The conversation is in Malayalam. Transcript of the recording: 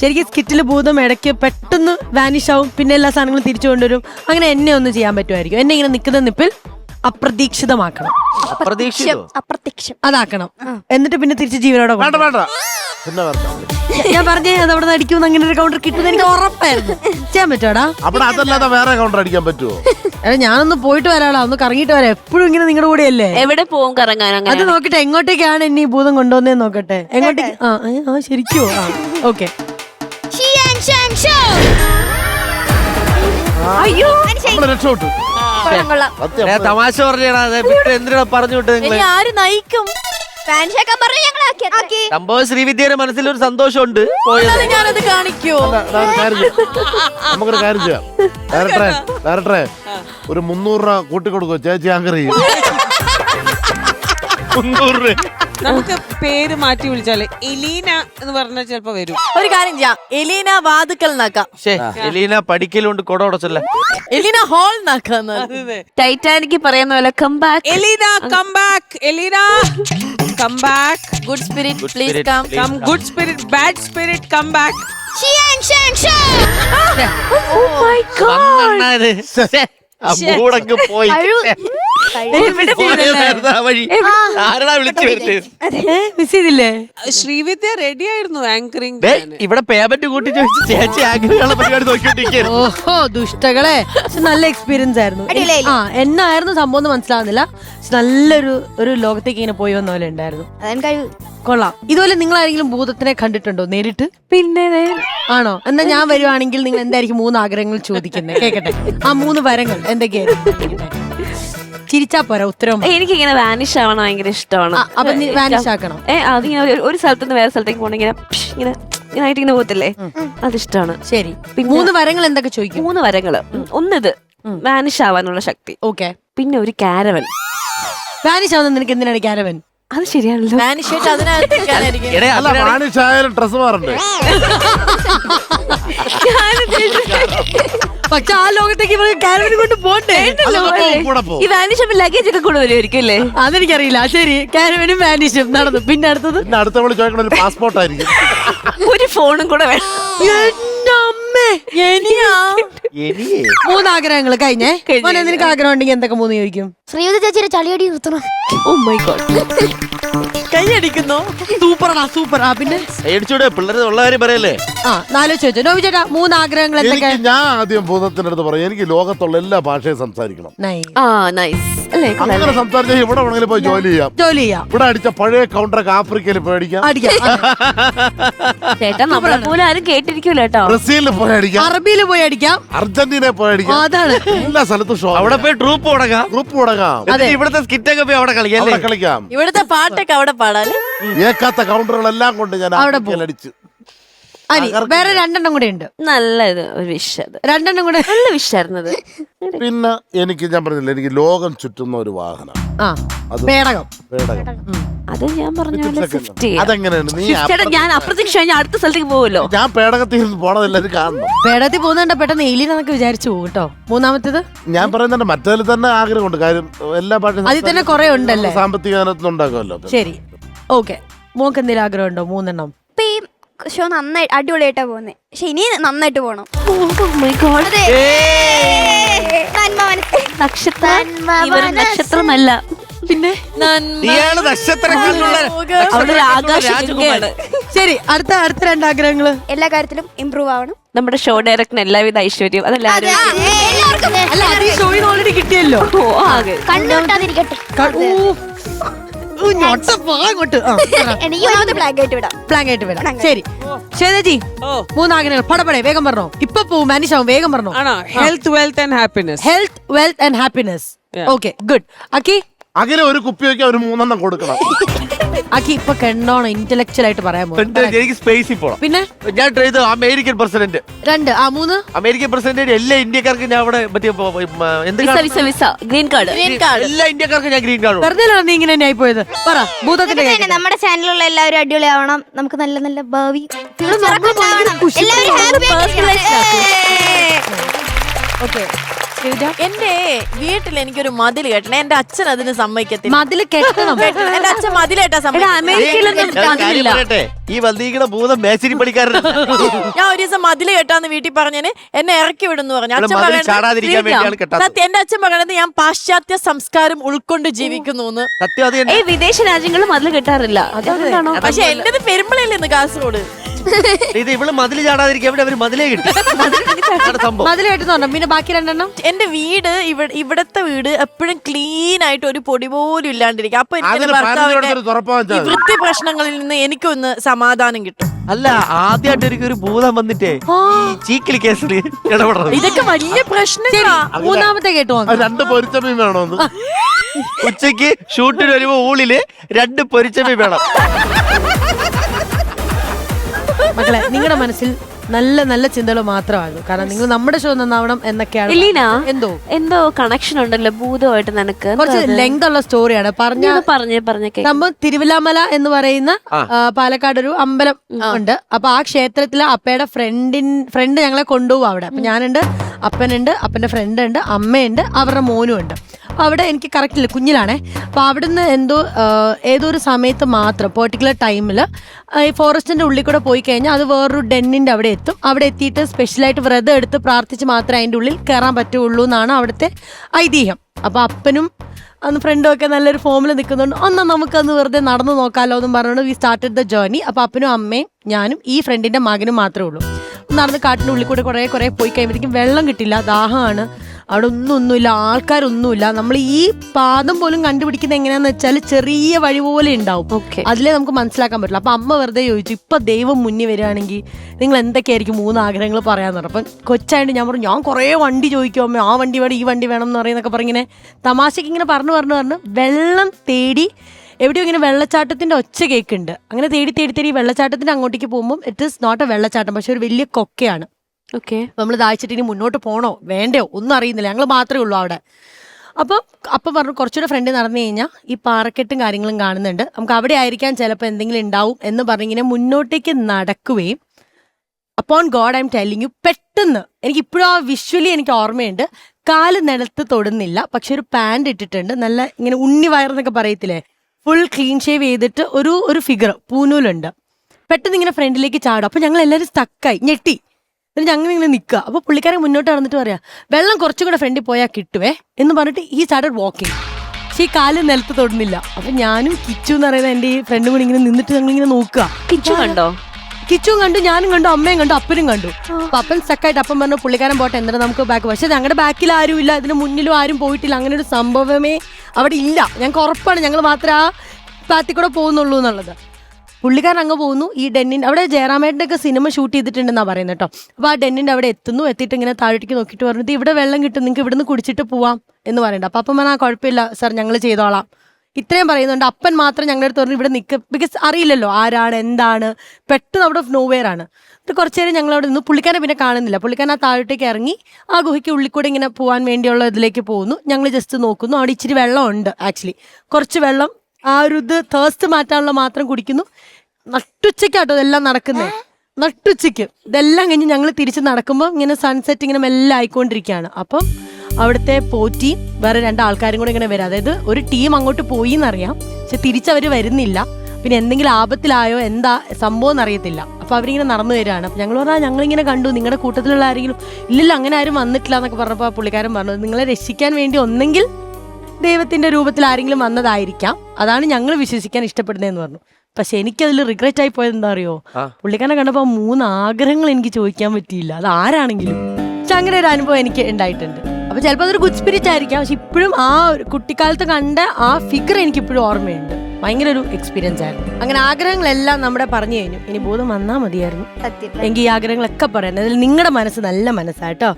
ശരിക്കും സ്കിറ്റിൽ ഭൂതം ഇടയ്ക്ക് പെട്ടെന്ന് വാനിഷ് ആവും. പിന്നെ എല്ലാ സാധനങ്ങളും തിരിച്ചു കൊണ്ടുവരും. അങ്ങനെ എന്നെ ഒന്ന് ചെയ്യാൻ പറ്റുമായിരിക്കും. എന്നെ ഇങ്ങനെ നിൽക്കുന്ന നിപ്പിൽ അപ്രതീക്ഷിതമാക്കണം. അപ്രതീക്ഷിതോ? അപ്രത്യക്ഷം അതാക്കണം. എന്നിട്ട് പിന്നെ തിരിച്ച് ജീവനോടെ വേണ്ട കൊണ്ടുവരും. വേണ്ട. പിന്നെ വേണ്ട. ഞാൻ പറഞ്ഞേ അത് അവിടെ അടിക്കുമെന്ന് അങ്ങനെ ഒരു കൗണ്ടർ കിട്ടുമെന്ന് എനിക്ക് ഉറപ്പായിരുന്നു. ചെയ്യാൻ പറ്റുവാടാ? അവിടെ അതല്ലാതെ വേറെ കൗണ്ടർ അടിക്കാൻ പറ്റുമോ എടാ ഞാനൊന്ന് പോയിട്ട് വരാടാ. ഒന്ന് കറങ്ങിയിട്ട് വരാം. എപ്പോഴും ഇങ്ങനെ നിങ്ങളുടെ കൂടെ അല്ലേ എവിടെ പോകും കറങ്ങാൻ അത് അങ്ങനെ നോക്കട്ടെ എങ്ങോട്ടേക്കാണ് എന്നെ ഈ ഭൂതം കൊണ്ടുവന്നേ നോക്കട്ടെ. എങ്ങോട്ടേക്ക്? ആ ഏ, ആ ശരിക്കോ? ആ ഓക്കെ അയ്യോ. നമ്മൾ രക്ഷപ്പെട്ടു. കൊള്ളാം. കൊള്ളാം സത്യം. ഏ, തമാശ പറഞ്ഞാ എന്തിനാ നിങ്ങൾ? ആര് നയിക്കും? ഫാൻ ഷേക്കാൻ പറഞ്ഞു ഞങ്ങൾ ആക്കി. സംഭവം ശ്രീവിദ്യയുടെ മനസ്സിൽ ഒരു സന്തോഷമുണ്ട് പോയത് ഞാനത് കാണിക്കോ? അല്ല, ഞാൻ ഒരു കാര്യം ചെയ്യാം. നമുക്കൊരു കാര്യം ചെയ്യാം. ഡയറക്ടറെ ഡയറക്ടറെ ഒരു മുന്നൂറ് രൂപ കൂട്ടിക്കൊടുക്കോ ചേച്ചി ആങ്കർ ചെയ്യും. മുന്നൂറ് രൂപ. നമുക്ക് പേര് മാറ്റി വിളിച്ചാൽ എലീന എന്ന് പറഞ്ഞാൽ ചിലപ്പോ വരും. ഒരു കാര്യം ചെയ്യാം. എലീന വാതുക്കൽ നാക്കാം എലീന പഠിക്കലുണ്ട് കൊട ഉടച്ചല്ലേ? എലീന ഹോൾ ടൈറ്റാനിക്ക് ടൈറ്റാനിക് പറയുന്ന പോലെ come back Eleena come back Eleena come back good spirit Good please spirit, come please. Come good spirit bad spirit come back വന്നെണ്ണാന്. Shan ആ ഓ മൈ പോയതായിരുന്നു മിസ് ചെയ്തില്ലേ? ശ്രീവിദ്യ റെഡി ആയിരുന്നു ആങ്കറിംഗ് ഇവിടെ പേയ്മെന്റ് കൂട്ടി ചോദിച്ചു ചേച്ചി പരിപാടി നോക്കിക്കൊണ്ടിരിക്കുന്നു ഓഹോ ദുഷ്ടകളെ. നല്ല എക്സ്പീരിയൻസ് ആയിരുന്നു? ആ എന്നായിരുന്നു സംഭവം എന്ന് മനസ്സിലാവുന്നില്ല. പക്ഷെ നല്ലൊരു ഒരു ലോകത്തേക്ക് ഇങ്ങനെ പോയി വന്ന പോലെ ഉണ്ടായിരുന്നു. കൊള്ളാം. ഇതുപോലെ നിങ്ങൾ ആരെങ്കിലും ഭൂതത്തിനെ കണ്ടിട്ടുണ്ടോ നേരിട്ട്? പിന്നെ ആണോ? എന്നാ ഞാൻ വരുവാണെങ്കിൽ നിങ്ങൾ എന്തായിരിക്കും മൂന്ന് ആഗ്രഹങ്ങൾ ചോദിക്കുന്നത് കേക്കട്ടെ. ആ മൂന്ന് വരങ്ങൾ എന്തൊക്കെയായിരുന്നു ചിരിച്ചാ പോരാ ഉത്തരവും. എനിക്ക് ഇങ്ങനെ വാനിഷ് ആവണം ഭയങ്കര ഇഷ്ടമാണ്. അപ്പൊ വാനിഷ് ആക്കണം. ഏ അതിങ്ങനെ ഒരു- ഒരു സ്ഥലത്ത് നിന്ന് വേറെ സ്ഥലത്തേക്ക് പോകണം ഇങ്ങനെ ഇങ്ങനെ ഇങ്ങനെ അത് ഇങ്ങനെ പോകത്തില്ലേ അതിഷ്ടമാണ്. ശരി. മൂന്ന് വരങ്ങൾ എന്തൊക്കെ ചോദിക്കും? മൂന്ന് വരങ്ങൾ. ഒന്നിത് വാനിഷ് ആവാനുള്ള ശക്തി. ഓക്കെ. പിന്നെ ഒരു കാരവൻ വാനിഷ് ആവുന്ന നിനക്ക് എന്തിനാണ് ക്യാരവൻ അത് ശരിയാണല്ലോ. എടേ, അല്ല അതിനാണ് ഡ്രസ് മാറണ്ടേ? പക്ഷെ ആ ലോകത്തേക്ക് ഇവർ ക്യാരവൻ കൊണ്ട് പോണ്ടേ? അല്ല, അപ്പൊ കൂടെ പോ. ഈ വാനിഷ് ലഗേജ് ഒക്കെ കൂടെ വരുമായിരിക്കും അല്ലേ? അതെനിക്കറിയില്ല. ശരി കാരവനും വാനിഷും നടന്നു. പിന്നെ അടുത്തത്? പിന്നെ അടുത്ത വിളി ചോദിക്കണ ഒരു പാസ്പോർട്ട് ആയിരിക്കും. ഒരു ഫോണും കൂടെ വേണം. എന്റെ അമ്മേ എനിയാ എനിയേ മൂന്ന് ആഗ്രഹങ്ങൾ കഴിഞ്ഞേ മോനെ നിനക്ക് ആഗ്രഹം ഉണ്ടെങ്കിൽ എന്തൊക്കെ മൂന്ന് ചോദിക്കും? ശ്രീയുത ചേച്ചിയുടെ ചളിയടി നിർത്തണം. ഓ മൈ ഗോഡ് കൈയടിക്കുന്നോ. സൂപ്പറാ പിന്നെ? പിള്ളേരെ ഉള്ള കാര്യം പറയല്ലേ? ആ നാലോ ചോദിച്ചോ. നോബി ചേട്ടാ മൂന്ന് ആഗ്രഹങ്ങൾ എന്തൊക്കെ? എനിക്ക് ഞാൻ ആദ്യം ഭൂതത്തിന്റെ അടുത്ത് പറയും. എനിക്ക് ലോകത്തുള്ള എല്ലാ ഭാഷയും സംസാരിക്കണം. നൈ ആ നൈസ് അല്ലേ അങ്ങനെ സംസാരിച്ചാൽ ഇവിടെ വേണമെങ്കിലും പോയി ജോലി ചെയ്യാം. ജോലി ചെയ്യാം. ഇവിടെ അടിച്ച പഴയ കൗണ്ടറൊക്കെ ആഫ്രിക്കയിൽ പോയി അടിക്കാം. അടിക്കാം. ചേട്ടാ നമ്മളെ പോലെ ആരും കേട്ടിരിക്കൂല കേട്ടോ. ബ്രസീലിൽ പോയി അടിക്കാം. അറബിയിൽ പോയി അടിക്കാം. അർജന്റീനയിൽ പോയി അടിക്കാം. അതാണ്. എല്ലാ സ്ഥലത്തും ഷോ അവിടെ പോയി ട്രൂപ്പ് തുടങ്ങാം ട്രൂപ്പ് തുടങ്ങാം എന്നിട്ട് ഇവിടുത്തെ സ്കിറ്റൊക്കെ പോയി അവിടെ കളിക്കാം അവിടെ കളിക്കാം. ഇവിടുത്തെ പാട്ടൊക്കെ അവിടെ പാടാൻ. ഏക്കാത്ത കൗണ്ടറുകളെല്ലാം കൊണ്ട് ഞാൻ അവിടെ അടിച്ചു. അനി വേറെ രണ്ടെണ്ണം കൂടെ ഉണ്ട്. നല്ലത് ഒരു വിഷ് അത്. രണ്ടെണ്ണം കൂടെ. നല്ല വിഷായിരുന്നത് പിന്നെ എനിക്ക് ഞാൻ പറഞ്ഞില്ല എനിക്ക് ലോകം ചുറ്റുന്ന ഒരു വാഹനം. ആ അത് പേടകം. പേടകം. അത് ഞാൻ പറഞ്ഞ പോലെ സ്വിഫ്റ്റ് ചെയ്യാം അതെങ്ങനെയാണ് നീ ചേട്ടാ ഞാൻ അപ്രത്യക്ഷ ഞാൻ അടുത്ത സ്ഥലത്തേക്ക് പോവല്ലോ. ഞാൻ പേടകത്തിൽ നിന്ന് പോണത് കാണണം. പേടകത്തിൽ പോകുന്നുണ്ട് പെട്ടെന്ന് എലിന്നൊക്കെ വിചാരിച്ചു പോകും കേട്ടോ. മൂന്നാമത്തേത്? ഞാൻ പറയുന്നുണ്ട് മറ്റേതിൽ തന്നെ ആഗ്രഹമുണ്ട്. കാര്യം എല്ലാ പാട്ടും അതിൽ തന്നെ കുറെ ഉണ്ടല്ലേ? സാമ്പത്തിക ഉണ്ടാക്കുമല്ലോ ശരി. ഓക്കെ. മോക്ക് എന്തെങ്കിലും ആഗ്രഹം ഉണ്ടോ മൂന്നെണ്ണം. ഇപ്പൊ ഈ ഷോ നന്നായി അടിപൊളിയായിട്ടാ പോകുന്നത് പക്ഷെ ഇനി നന്നായിട്ട് ഇവർ മനസ്സ്. നക്ഷത്രമല്ല. പിന്നെ? ശരി അടുത്ത അടുത്ത രണ്ട് ആഗ്രഹങ്ങൾ എല്ലാ കാര്യത്തിലും ഇമ്പ്രൂവ് ആവണം. നമ്മുടെ ഷോ ഡയറക്ടറിന് എല്ലാവിധ ഐശ്വര്യം അതല്ല ഷോയിൽ ഓൾറെഡി കിട്ടിയല്ലോ. ഓ ആകെ. അങ്ങോട്ട്. ബ്ലാക്ക് ആയിട്ട് വിടാം. ശരി. ശ്വേതജി മൂന്നാഗ്രഹങ്ങൾ. പടപടെ വേഗം പറഞ്ഞോ. ഇപ്പൊ പോവും മാനിഷാവും വേഗം പറഞ്ഞോ. ആണോ? Health wealth and happiness health wealth and happiness. Okay good അക്കി? അങ്ങനെ ഒരു കുപ്പി വയ്ക്കാൻ ഒരു മൂന്നെണ്ണം കൊടുക്കണം. അക്കി ഇപ്പൊ കണ്ടോണം ഇന്റലക്ച്വൽ ആയിട്ട് പറയാൻ പോകും എനിക്ക് സ്പേസിൽ പോണം. പിന്നെ? ഞാൻ ട്രൈ ചെയ്തു അമേരിക്കൻ പ്രസിഡന്റ് രണ്ട്. ആ മൂന്ന്? അമേരിക്കൻ പ്രസിഡന്റ് എല്ലാ ഇന്ത്യക്കാർക്കും ഞാൻ അവിടെ മറ്റേ എന്ത് visa visa visa. Green card എല്ലാ ഇന്ത്യക്കാർക്കും ഞാൻ ഗ്രീൻ കാർഡ് വെറുതെ നീ ഇങ്ങനെ തന്നെ ആയിപ്പോയത് പറ ഭൂതത്തിന്റെ കേൾക്കട്ടെ. നമ്മുടെ ചാനലിലുള്ള എല്ലാവരും അടിപൊളിയാവണം. നമുക്ക് നല്ല നല്ല ഭാവി. ഭയങ്കര എല്ലാവരും ഹാപ്പി ആയിട്ടിരിക്കണം. ഓക്കെ എന്റെ വീട്ടിൽ എനിക്കൊരു മതിൽ കെട്ടണം. എന്റെ അച്ഛൻ അതിന് സമ്മതിക്കത്തില്ല. മതിൽ കെട്ടണം. കെട്ടണം. എന്റെ അച്ഛൻ മതിലേട്ടാ അമേരിക്കയിലൊന്നും ഞാൻ ഒരു കാര്യം അതില്ല പറയട്ടെ. ഈ വന്നിരിക്കുന്ന ഭൂതം മേശിരി പണിക്കാരൻ. ഞാൻ ഒരു ദിവസം മതിൽ കെട്ടാന്ന് വീട്ടിൽ പറഞ്ഞതിന് എന്നെ ഇറക്കി വിടുന്നു പറഞ്ഞു. അച്ഛൻ മതിൽ പറയണത് ചാടാതിരിക്കാൻ വേണ്ടിയാണ് കെട്ടാത്തത്. സത്യം എന്റെ അച്ഛൻ പറയണത് ഞാൻ പാശ്ചാത്യ സംസ്കാരം ഉൾക്കൊണ്ട് ജീവിക്കുന്നു എന്ന് സത്യം അത് തന്നെ. ഏയ് വിദേശ രാജ്യങ്ങളും അതിൽ കിട്ടാറില്ല. അതുകൊണ്ടാണോ പക്ഷെ എന്റേത് പെരുമ്പളയല്ലേ ഇന്ന് കാസർഗോഡ്. ഇത് ഇവൾ മതിൽ ചാടാതിരിക്കും എവിടെ അവർ മതിലേ കിട്ടി. അതാണ് സംഭവം. മതിൽ കെട്ടുന്നുണ്ടോ പിന്നെ ബാക്കി രണ്ടെണ്ണം എന്റെ വീട് ഇവിടെ ഇവിടത്തെ വീട് എപ്പോഴും ക്ലീൻ ആയിട്ട് ഒരു പൊടി പോലും ഇല്ലാണ്ടിരിക്കും. അപ്പൊ എനിക്ക് എന്റെ ഈ വൃത്തി പ്രശ്നങ്ങളിൽ നിന്ന് എനിക്കൊന്ന് സമാധാനം കിട്ടും. അല്ല ആദ്യമായിട്ട് എനിക്ക് ഒരു ഭൂതം വന്നിട്ടേ ഈ ചീക്കിലി കേസിൽ ഇടപെടണം. ഇതൊക്കെ വലിയ പ്രശ്നങ്ങളാ. മൂന്നാമത്തെ കേട്ടു വന്നു? രണ്ട് പൊരിച്ചമീൻ വേണോന്ന് ഉച്ചയ്ക്ക് ഷൂട്ടിന് വരുമ്പോ ഊളിൽ രണ്ട് പൊരിച്ചമീൻ വേണം. മക്കളെ നിങ്ങളുടെ മനസ്സിൽ നല്ല നല്ല ചിന്തകൾ മാത്രമായിരുന്നു. കാരണം നിങ്ങൾ നമ്മുടെ ഷോ നന്നാവണം എന്നൊക്കെയാണ് എലീന എന്തോ? എന്തോ കണക്ഷൻ ഉണ്ടല്ലോ ഭൂതമായിട്ട് നിനക്ക്? കുറച്ച് ലെങ്ത് ഉള്ള സ്റ്റോറിയാണ് പറഞ്ഞ പറഞ്ഞേ പറഞ്ഞേ നമ്മൾ സംഭവം തിരുവില്ലാമല എന്ന് പറയുന്ന പാലക്കാട് ഒരു അമ്പലം ഉണ്ട്. അപ്പൊ ആ ക്ഷേത്രത്തിലെ അപ്പയുടെ ഫ്രണ്ടിൻ ഫ്രണ്ട് ഞങ്ങളെ കൊണ്ടുപോകും അവിടെ. അപ്പൊ ഞാനുണ്ട്. അപ്പനുണ്ട് അപ്പന്റെ ഫ്രണ്ട് ഉണ്ട് അമ്മയുണ്ട് അവരുടെ മോനും ഉണ്ട്. അപ്പോൾ അവിടെ എനിക്ക് കറക്റ്റ് ഇല്ല കുഞ്ഞിലാണേ. അപ്പോൾ അവിടുന്ന് എന്തോ ഏതോ ഒരു സമയത്ത് മാത്രം പെർട്ടിക്കുലർ ടൈമിൽ ഈ ഫോറസ്റ്റിന്റെ ഉള്ളിൽ കൂടെ പോയി കഴിഞ്ഞാൽ അത് വേറൊരു ഡെന്നിന്റെ അവിടെ എത്തും. അവിടെ എത്തിയിട്ട് സ്പെഷ്യലായിട്ട് വ്രതം എടുത്ത് പ്രാർത്ഥിച്ച് മാത്രമേ അതിന്റെ ഉള്ളിൽ കയറാൻ പറ്റുള്ളൂ എന്നാണ് അവിടുത്തെ ഐതിഹ്യം. അപ്പോൾ അപ്പനും അന്ന് ഫ്രണ്ടും ഒക്കെ നല്ലൊരു ഫോമിൽ നിൽക്കുന്നുണ്ട്. ഒന്നാ നമുക്കന്ന് വെറുതെ നടന്നു നോക്കാമല്ലോ എന്നും പറഞ്ഞുകൊണ്ട് വി സ്റ്റാർട്ടഡ് ദ ജേർണി അപ്പോൾ അപ്പനും അമ്മയും ഞാനും ഈ ഫ്രണ്ടിന്റെ മകനും മാത്രമേ ഉള്ളൂ. നടന്ന് കാട്ടിന്റെ ഉള്ളിൽ കൂടെ കുറേ കുറേ പോയി കഴിയുമ്പോഴത്തേക്കും വെള്ളം കിട്ടില്ല. ദാഹമാണ്. അവിടെ ഒന്നും ഒന്നുമില്ല. ആൾക്കാരൊന്നുമില്ല. നമ്മൾ ഈ പാദം പോലും കണ്ടുപിടിക്കുന്നത് എങ്ങനെയാന്ന് വെച്ചാൽ ചെറിയ വഴി പോലെ ഉണ്ടാവും. ഓക്കെ അതിലേ നമുക്ക് മനസ്സിലാക്കാൻ പറ്റില്ല അപ്പൊ അമ്മ വെറുതെ ചോദിച്ചു ഇപ്പൊ ദൈവം മുന്നിൽ വരികയാണെങ്കിൽ നിങ്ങൾ എന്തൊക്കെയായിരിക്കും മൂന്ന് ആഗ്രഹങ്ങൾ പറയാൻ പറഞ്ഞു അപ്പം കൊച്ചായിട്ട് ഞാൻ പറഞ്ഞു ഞാൻ കുറേ വണ്ടി ചോദിക്കും അമ്മ. ആ വണ്ടി വേണം ഈ വണ്ടി വേണം എന്ന് പറയുന്നൊക്കെ പറഞ്ഞിങ്ങനെ തമാശയ്ക്ക് ഇങ്ങനെ പറഞ്ഞു പറഞ്ഞു പറഞ്ഞു വെള്ളം തേടി എവിടെയോ ഇങ്ങനെ വെള്ളച്ചാട്ടത്തിന്റെ ഒച്ച കേൾക്കുന്നുണ്ട്. അങ്ങനെ തേടി തേടി തേടി വെള്ളച്ചാട്ടത്തിന്റെ അങ്ങോട്ടേക്ക് പോകുമ്പോൾ ഇറ്റ് ഇസ് നോട്ട് എ വെള്ളച്ചാട്ടം പക്ഷെ ഒരു വലിയ കൊക്കയാണ്. ഓക്കെ നമ്മൾ ദാഹിച്ചിട്ട് ഇനി മുന്നോട്ട് പോണോ? വേണ്ടയോ? ഒന്നും അറിയുന്നില്ല. ഞങ്ങൾ മാത്രമേ ഉള്ളൂ അവിടെ. അപ്പം അപ്പം പറഞ്ഞു കുറച്ചുകൂടെ ഫ്രണ്ട് നടന്നു കഴിഞ്ഞാൽ ഈ പാറക്കെട്ടും കാര്യങ്ങളും കാണുന്നുണ്ട്. നമുക്ക് അവിടെ ആയിരിക്കാൻ ചിലപ്പോൾ എന്തെങ്കിലും ഉണ്ടാവും എന്ന് പറഞ്ഞിങ്ങനെ മുന്നോട്ടേക്ക് നടക്കുകയും upon God I am telling you പെട്ടെന്ന് എനിക്ക് ഇപ്പോഴും ആ വിഷ്വലി എനിക്ക് ഓർമ്മയുണ്ട്. കാൽ നിലത്ത് തൊടുന്നില്ല. പക്ഷെ ഒരു പാന്റ് ഇട്ടിട്ടുണ്ട്. നല്ല ഇങ്ങനെ ഉണ്ണി വയറെന്നൊക്കെ പറയത്തില്ലേ? ഫുൾ ക്ലീൻ ഷേവ് ചെയ്തിട്ട് ഒരു ഒരു ഫിഗർ പൂനൂലുണ്ട്. പെട്ടെന്ന് ഇങ്ങനെ ഫ്രണ്ടിലേക്ക് ചാടും. അപ്പൊ ഞങ്ങൾ എല്ലാവരും സ്റ്റക്കായി ഞെട്ടി. എന്നിട്ട് ഞങ്ങൾ ഇങ്ങനെ നിൽക്കുക. അപ്പൊ പുള്ളിക്കാരൻ മുന്നോട്ട് നടന്നിട്ട് പറയാ വെള്ളം കുറച്ചും കൂടെ ഫ്രണ്ടിൽ പോയാൽ കിട്ടുവേ എന്ന് പറഞ്ഞിട്ട് ഈ സ്റ്റാർട്ടഡ് വാക്കിങ് പക്ഷേ ഈ കാൽ നിലത്ത് തൊടുന്നില്ല. അപ്പൊ ഞാനും കിച്ചു എന്ന് പറയുന്ന എന്റെ ഈ ഫ്രണ്ട് കൂടി ഇങ്ങനെ നിന്നിട്ട് ഞങ്ങൾ ഇങ്ങനെ നോക്കുക. കിച്ചു കണ്ടോ? കിച്ചുവും കണ്ടു ഞാനും കണ്ടു അമ്മയും കണ്ടു അപ്പനും കണ്ടു. അപ്പൊ അപ്പൻ സ്റ്റക്കായിട്ട് അപ്പം പറഞ്ഞു പുള്ളിക്കാരൻ പോട്ടെ എന്നിട്ട് നമുക്ക് ബാക്ക് പക്ഷെ ഞങ്ങളുടെ ബാക്കിൽ ആരും ഇല്ല അതിന് മുന്നിലും ആരും പോയിട്ടില്ല അങ്ങനെ ഒരു സംഭവമേ അവിടെ ഇല്ല. ഞങ്ങൾക്ക് ഉറപ്പാണ് ഞങ്ങൾ മാത്രമേ ആ പാത്തിൽ കൂടെ പോകുന്നുള്ളൂ എന്നുള്ളത്. പുള്ളിക്കാരൻ അങ്ങ് പോകുന്നു ഈ ഡെന്നിൻ അവിടെ ജയറാമേട്ടന്റെ ഒക്കെ സിനിമ ഷൂട്ട് ചെയ്തിട്ടുണ്ടെന്നാ പറയുന്നത് കേട്ടോ. അപ്പോൾ ആ ഡെന്നിന്റെ അവിടെ എത്തുന്നു എത്തിയിട്ട് ഇങ്ങനെ താഴേക്ക് നോക്കിയിട്ട് പറഞ്ഞിട്ട് "ദേ ഇവിടെ വെള്ളം കിട്ടും നിങ്ങൾക്ക് ഇവിടുന്ന് കുടിച്ചിട്ട് പോവാം എന്ന് പറയുന്നുണ്ട്. അപ്പം അപ്പം പറഞ്ഞാൽ ആ കുഴപ്പമില്ല സാർ ഞങ്ങൾ ചെയ്തോളാം. ഇത്രയും പറയുന്നുണ്ട്. അപ്പൻ മാത്രം ഞങ്ങളുടെ അടുത്ത് പറഞ്ഞു ഇവിടെ നിൽക്കുക ബിക്കോസ് അറിയില്ലല്ലോ ആരാണ് എന്താണ്. പെട്ടെന്ന് അവിടെ നോവെയർ ആണ്. എന്നിട്ട് കുറച്ച് നേരം ഞങ്ങൾ അവിടെ നിന്ന്. പുള്ളിക്കാരെ പിന്നെ കാണുന്നില്ല. പുള്ളിക്കാരൻ ആ താഴോട്ടേക്ക് ഇറങ്ങി ആ ഗുഹയ്ക്ക് ഉള്ളിൽ കൂടെ ഇങ്ങനെ പോകാൻ വേണ്ടിയുള്ള ഇതിലേക്ക് പോകുന്നു. ഞങ്ങൾ ജസ്റ്റ് നോക്കുന്നു. അവിടെ ഇച്ചിരി വെള്ളമുണ്ട് ആക്ച്വലി കുറച്ച് വെള്ളം ആ ഒരു ഇത് തേഴ്സ്റ്റ് മാറ്റാനുള്ള മാത്രം കുടിക്കുന്നു. നട്ടുച്ചയ്ക്കാട്ടോ ഇതെല്ലാം നടക്കുന്നത് നട്ടുച്ചയ്ക്ക്. ഇതെല്ലാം കഴിഞ്ഞ് ഞങ്ങൾ തിരിച്ച് നടക്കുമ്പോൾ ഇങ്ങനെ സൺസെറ്റ് ഇങ്ങനെ മെല്ലെ ആയിക്കൊണ്ടിരിക്കുകയാണ്. അപ്പം അവിടുത്തെ പോറ്റി വേറെ രണ്ട് ആൾക്കാരും കൂടെ ഇങ്ങനെ വരാം. അതായത് ഒരു ടീം അങ്ങോട്ട് പോയി എന്നറിയാം പക്ഷെ തിരിച്ചവർ വരുന്നില്ല. പിന്നെ എന്തെങ്കിലും ആപത്തിലായോ എന്താ സംഭവം എന്നറിയത്തില്ല. അപ്പൊ അവരിങ്ങനെ നടന്നു വരികയാണ്. അപ്പൊ ഞങ്ങൾ പറഞ്ഞാൽ ഞങ്ങളിങ്ങനെ കണ്ടു. നിങ്ങളുടെ കൂട്ടത്തിലുള്ള ആരെങ്കിലും ഇല്ലില്ല അങ്ങനെ ആരും വന്നിട്ടില്ല എന്നൊക്കെ പറഞ്ഞപ്പോൾ ആ പുള്ളിക്കാരൻ പറഞ്ഞു നിങ്ങളെ രക്ഷിക്കാൻ വേണ്ടി ഒന്നെങ്കിൽ ദൈവത്തിന്റെ രൂപത്തിൽ ആരെങ്കിലും വന്നതായിരിക്കാം. അതാണ് ഞങ്ങൾ വിശ്വസിക്കാൻ ഇഷ്ടപ്പെടുന്നതെന്ന് പറഞ്ഞു. പക്ഷെ എനിക്കതിൽ റിഗ്രറ്റ് ആയി പോയത് എന്താ അറിയോ പുള്ളിക്കാരനെ കണ്ടപ്പോൾ മൂന്ന് ആഗ്രഹങ്ങൾ എനിക്ക് ചോദിക്കാൻ പറ്റിയില്ല. അത് ആരാണെങ്കിലും. പക്ഷെ അങ്ങനെ ഒരു അനുഭവം എനിക്ക് ഉണ്ടായിട്ടുണ്ട്. അപ്പൊ ചിലപ്പോൾ അതൊരു ഗുഡ് സ്പിരിറ്റ് ആയിരിക്കാം. പക്ഷെ ഇപ്പോഴും ആ ഒരു കുട്ടിക്കാലത്ത് കണ്ട ആ ഫിഗർ എനിക്ക് ഇപ്പോഴും ഓർമ്മയുണ്ട്. ഭയങ്കര ഒരു എക്സ്പീരിയൻസ് ആയിരുന്നു. അങ്ങനെ ആഗ്രഹങ്ങളെല്ലാം നമ്മുടെ പറഞ്ഞു കഴിഞ്ഞു. ഇനി ബോധം വന്നാൽ മതിയായിരുന്നു. സത്യം എങ്കിൽ ഈ ആഗ്രഹങ്ങളൊക്കെ പറയുന്നത്. നിങ്ങളുടെ മനസ്സ് നല്ല മനസ്സാട്ടോ